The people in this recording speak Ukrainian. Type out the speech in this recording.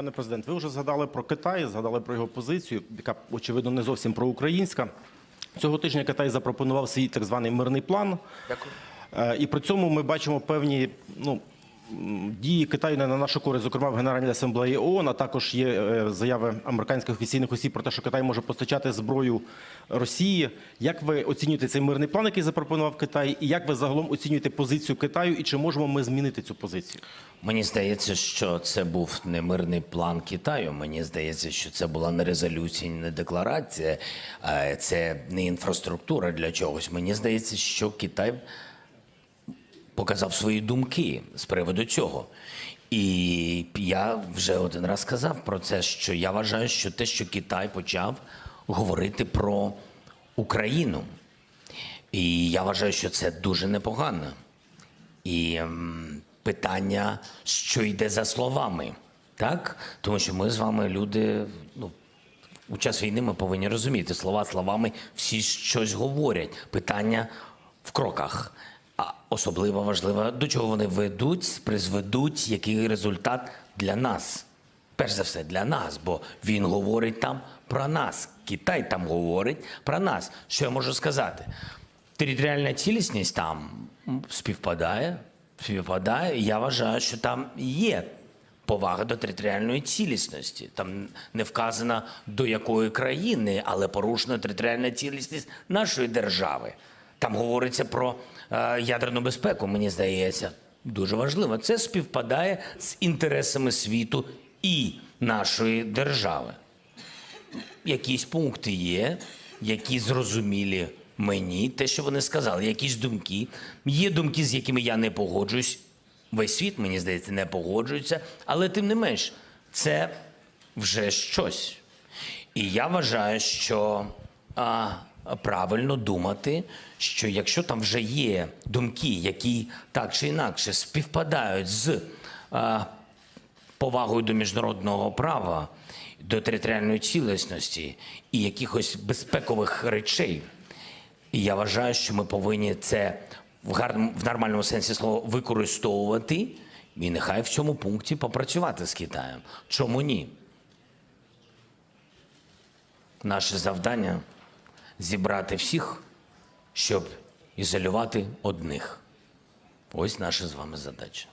Пане президент, ви вже згадали про Китай, згадали про його позицію, яка очевидно не зовсім проукраїнська. Цього тижня Китай запропонував свій так званий мирний план. Дякую. Е, І при цьому ми бачимо певні ну, дії Китаю не на нашу користь, зокрема в Генеральній асамблеї ООН, а також є е, заяви американських офіційних осіб про те, що Китай може постачати зброю Росії. Як ви оцінюєте цей мирний план, який запропонував Китай, і як ви загалом оцінюєте позицію Китаю, і чи можемо ми змінити цю позицію? Мені здається, що це був не мирний план Китаю. Мені здається, що це була не резолюція, не декларація, це не інфраструктура для чогось. Мені здається, що Китай показав свої думки з приводу цього. І я вже один раз сказав про це, що я вважаю, що те, що Китай почав говорити про Україну, і я вважаю, що це дуже непогано. І питання, що йде за словами, так? Тому що ми з вами люди, ну, у час війни ми повинні розуміти, слова словами всі щось говорять. Питання в кроках. Особливо важливо, до чого вони ведуть, призведуть, який результат для нас. Перш за все, для нас, бо він говорить там про нас. Китай там говорить про нас. Що я можу сказати? Територіальна цілісність там співпадає. Співпадає. Я вважаю, що там є повага до територіальної цілісності. Там не вказано до якої країни, але порушена територіальна цілісність нашої держави. Там говориться про е, ядерну безпеку, мені здається, дуже важливо. Це співпадає з інтересами світу і нашої держави. Якісь пункти є, які зрозумілі мені, те, що вони сказали, якісь думки. Є думки, з якими я не погоджуюсь. Весь світ, мені здається, не погоджується, але тим не менш, це вже щось. І я вважаю, що а, правильно думати, що якщо там вже є думки, які так чи інакше співпадають з а, повагою до міжнародного права, до територіальної цілісності і якихось безпекових речей. І я вважаю, що ми повинні це в гарному в нормальному сенсі слова використовувати і нехай в цьому пункті попрацювати з Китаєм. Чому ні? Наше завдання зібрати всіх, щоб ізолювати одних. Ось наша з вами задача.